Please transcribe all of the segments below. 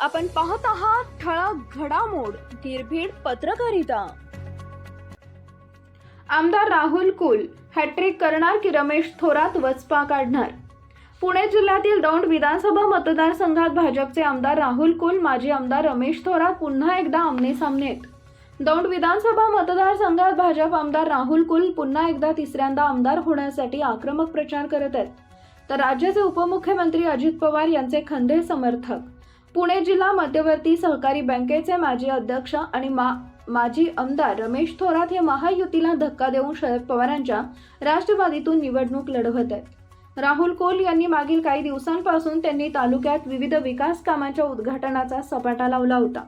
आपण पाहत आहात ठळक घडामोड निर्भीड पत्रकारिता. आमदार राहुल कुल हॅट्रिक करणार की रमेश थोरात वचपा काढणार? पुणे जिल्ह्यातील दौंड विधानसभा मतदारसंघात भाजपचे आमदार राहुल कुल माजी आमदार रमेश थोरात पुन्हा एकदा आमने सामने आहेत दौंड विधानसभा मतदारसंघात भाजप आमदार राहुल कुल पुन्हा एकदा तिसऱ्यांदा आमदार होण्यासाठी आक्रमक प्रचार करत आहेत. तर राज्याचे उपमुख्यमंत्री अजित पवार यांचे खंदे समर्थक पुणे जिल्हा मध्यवर्ती सहकारी बँकेचे माजी अध्यक्ष आणि मा माजी आमदार रमेश थोरात हे महायुतीला धक्का देऊन शरद पवारांच्या राष्ट्रवादीतून निवडणूक लढवत आहेत. राहुल कोल यांनी मागील काही दिवसांपासून त्यांनी तालुक्यात विविध विकास कामांच्या उद्घाटनाचा सपाटा लावला होता.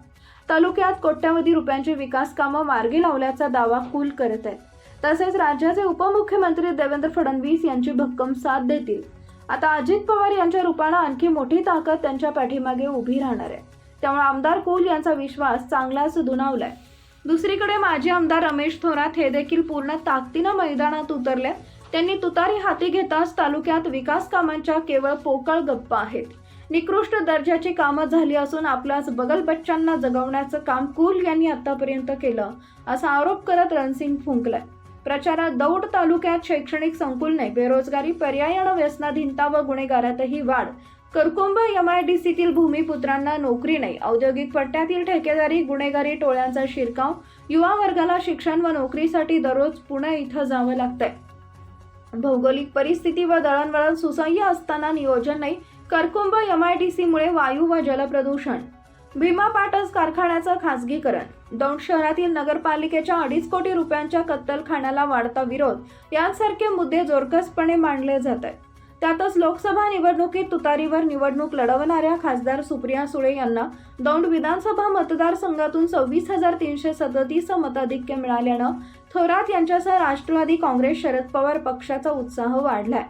तालुक्यात कोट्यवधी रुपयांची विकास कामं मार्गी लावल्याचा दावा कुल करत आहेत. तसेच राज्याचे उपमुख्यमंत्री देवेंद्र फडणवीस यांची भक्कम साथ देतील. आता अजित पवार यांच्या रूपानं आणखी मोठी ताकद त्यांच्या पाठीमागे उभी राहणार आहे. त्यामुळे आमदार कुल यांचा विश्वास चांगलाच दुणावलाय. दुसरीकडे माजी आमदार रमेश थोरात हे देखील पूर्ण ताकदीनं मैदानात उतरले. त्यांनी तुतारी हाती घेताच तालुक्यात विकास कामांच्या केवळ पोकळ गप्पा आहेत. निकृष्ट दर्जाची कामं झाली असून आपल्याच बगलबच्चांना जगवण्याचं काम कुल यांनी आतापर्यंत केलं असा आरोप करत रणसिंग फुंकलाय. प्रचारात दौड तालुक्यात शैक्षणिक संकुलने बेरोजगारी पर्यायानं व्यसनाधीनता व गुन्हेगारातही वाढ. करकुंब एमआयडीसीतील भूमिपुत्रांना नोकरी नाही. औद्योगिक पट्ट्यातील ठेकेदारी गुन्हेगारी टोळ्यांचा शिरकाव युवा वर्गाला शिक्षण व नोकरीसाठी दररोज पुणे इथं जावं लागतंय. भौगोलिक परिस्थिती व दळणवळण सुसह्य असताना नियोजन नाही. करकुंब एमआयडीसीमुळे वायू व जलप्रदूषण. भीमा पाटस कारखान्याचं खासगीकरण. दौंड शहरातील नगरपालिकेच्या अडीच कोटी रुपयांच्या कत्तलखान्याला वाढता विरोध. यांसारखे मुद्दे जोरकसपणे मांडले जात आहेत त्यातच लोकसभा निवडणुकीत तुतारीवर निवडणूक लढवणाऱ्या खासदार सुप्रिया सुळे यांना दौंड विधानसभा मतदारसंघातून सव्वीस हजार तीनशे सदतीस मताधिक्य मिळाल्यानं थोरात यांच्यासह राष्ट्रवादी काँग्रेस शरद पवार पक्षाचा उत्साह वाढलाय.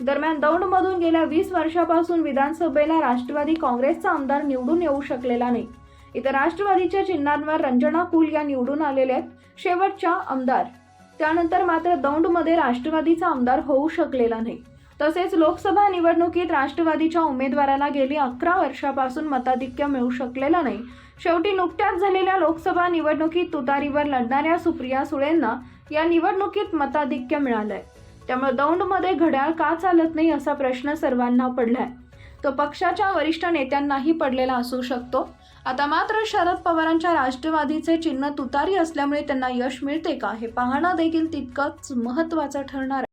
दरम्यान दौंडमधून गेल्या वीस वर्षापासून विधानसभेला राष्ट्रवादी काँग्रेसचा आमदार निवडून येऊ शकलेला नाही. इतर राष्ट्रवादीच्या चिन्हांवर रंजना कुल या निवडून आलेल्या आहेत शेवटच्या आमदार. त्यानंतर मात्र दौंडमध्ये राष्ट्रवादीचा आमदार होऊ शकलेला नाही. तसेच लोकसभा निवडणुकीत राष्ट्रवादीच्या उमेदवाराला गेली अकरा वर्षापासून मताधिक्य मिळू शकलेला नाही. शेवटी नुकत्याच झालेल्या लोकसभा निवडणुकीत तुतारीवर लढणाऱ्या सुप्रिया सुळेंना या निवडणुकीत मताधिक्य मिळालंय. त्यामुळे दौंडमध्ये घड्याळ का चालत नाही असा प्रश्न सर्वांना पडलाय. तो पक्षाच्या वरिष्ठ नेत्यांनाही पडलेला असू शकतो. आता मात्र शरद पवारांच्या राष्ट्रवादीचे चिन्ह तुतारी असल्यामुळे त्यांना यश मिळते का हे पाहणं देखील तितकंच महत्त्वाचं ठरणार आहे.